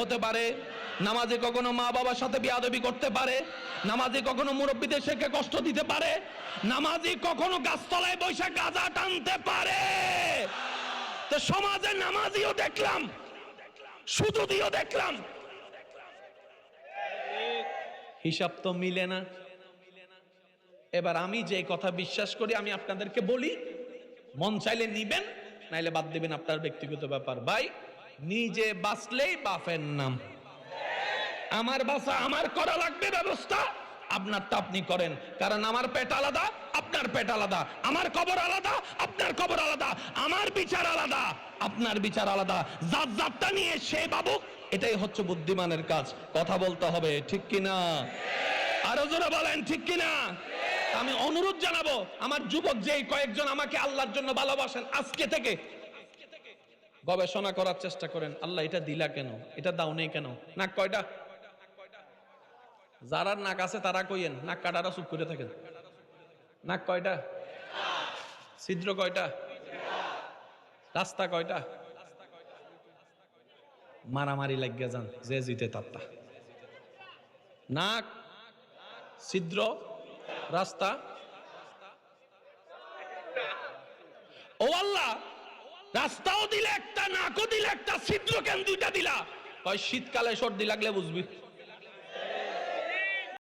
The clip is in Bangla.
হতে পারে। নামাজে কখনো মা বাবার সাথে বিয়াদবি করতে পারে। নামাজে কখনো মুরব্বীদের শেখে কষ্ট দিতে পারে। নামাজি কখনো গাছতলায় বৈশাখ গাঁজা টানতে পারে। তো সমাজে নামাজিও দেখলাম শুধু দিও দেখলাম। হিসাব তো মিলে না। এবার আমি যে কথা বিশ্বাস করি, আমি আপনাদেরকে বলি, মন চাইলে নিবেন, নাইলে বাদ দিবেন আপনার ব্যক্তিগত ব্যাপার। ভাই নিজে বাঁচলেই বাপের নাম। আমার বাসা, আমার করা লাগবে ব্যবস্থা। আপনারটা আপনি করেন, কারণ আমার পেট আলাদা, আপনার পেট আলাদা। আমার কবর আলাদা, আপনার কবর আলাদা। আমার বিচার আলাদা, আপনার বিচার আলাদা। জাত জাতটা নিয়ে সে বাবু এটাই হচ্ছে বুদ্ধিমানের কাজ। কথা বলতে হবে, ঠিক কিনা? আরও জোরে বলেন, ঠিক কিনা? আমি অনুরোধ জানাব, আমার যুবক যেই কয়েকজন আমাকে আল্লাহর জন্য ভালোবাসেন, আজকে থেকে গবেষণা করার চেষ্টা করেন, আল্লাহ এটা দিলা কেন? এটা দাও নেই কেন? নাক কয়টা? যারা নাক আছে তারা কইয়েন, নাক কাটারা চুপ করে থাকেন। নাক কয়টা? ছিদ্র কয়টা? রাস্তা কয়টা? মারামারি লাগিয়া যান, যে জিতে তাত্তা নাক, ছিদ্র, রাস্তা। ও আল্লাহ! রাস্তাও দিলে একটা, নাকও দিলে একটা ছিদ্র কেন দুইটা দিলা। হয় শীতকালে সর্দি লাগলে বুঝবি।